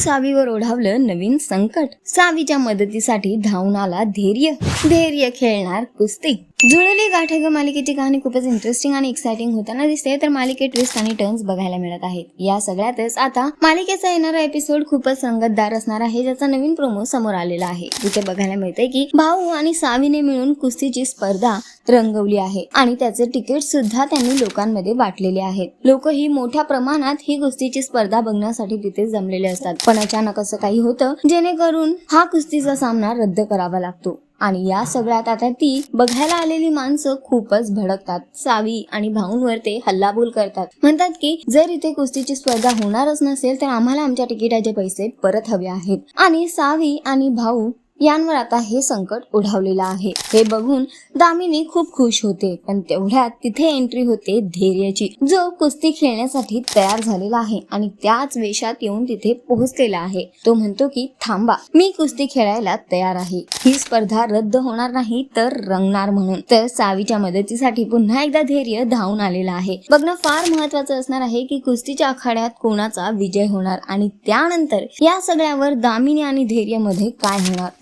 सावीवर ओढावलं नवीन संकट. सावीच्या मदतीसाठी धावून आला धैर्य. धैर्य खेळणार कुस्ती. जुळली गाठ ग मालिकेची कहाणी खूपच इंटरेस्टिंग आणि एक्साइटिंग होताना दिसते. तर मालिकेत ट्विस्ट आणि टर्न्स बघायला मिळत आहेत. या सगळ्यातच आता मालिकेचा येणारा एपिसोड खूपच संगतदार असणार आहे ज्याचा नवीन प्रोमो समोर आलेला आहे. तिथे बघायला मिळते की भाऊ आणि सावीने मिळून कुस्तीची स्पर्धा रंगवली आहे आणि त्याचे तिकीट सुद्धा त्यांनी लोकांमध्ये वाटलेले आहेत. लोक ही मोठ्या प्रमाणात ही कुस्तीची स्पर्धा बघण्यासाठी तिथे जमलेले असतात. पण अचानक असं काही होतं जेणेकरून हा कुस्तीचा सामना रद्द करावा लागतो. आणि या सगळ्यात आता ती बघायला आलेली माणसं खूपच भडकतात. सावी आणि भाऊंवर ते हल्लाबोल करतात. म्हणतात की जर इथे कुस्तीची स्पर्धा होणारच नसेल तर आम्हाला आमच्या तिकिटाचे पैसे परत हवे आहेत. आणि सावी आणि भाऊ यांवर आता हे संकट ओढावलेलं आहे. हे बघून दामिनी खूप खुश होते पण तेवढ्यात तिथे एंट्री होते धैर्याची जो कुस्ती खेळण्यासाठी तयार झालेला आहे आणि त्याच वेशात येऊन तिथे पोहोचलेला आहे. तो म्हणतो की थांबा मी कुस्ती खेळायला तयार आहे. ही स्पर्धा रद्द होणार नाही तर रंगणार म्हणून. तर सावीच्या मदतीसाठी पुन्हा एकदा धैर्य धावून आलेला आहे. बघणं फार महत्वाचं असणार आहे की कुस्तीच्या आखाड्यात कोणाचा विजय होणार आणि त्यानंतर या सगळ्यावर दामिनी आणि धैर्यमध्ये काय होणार?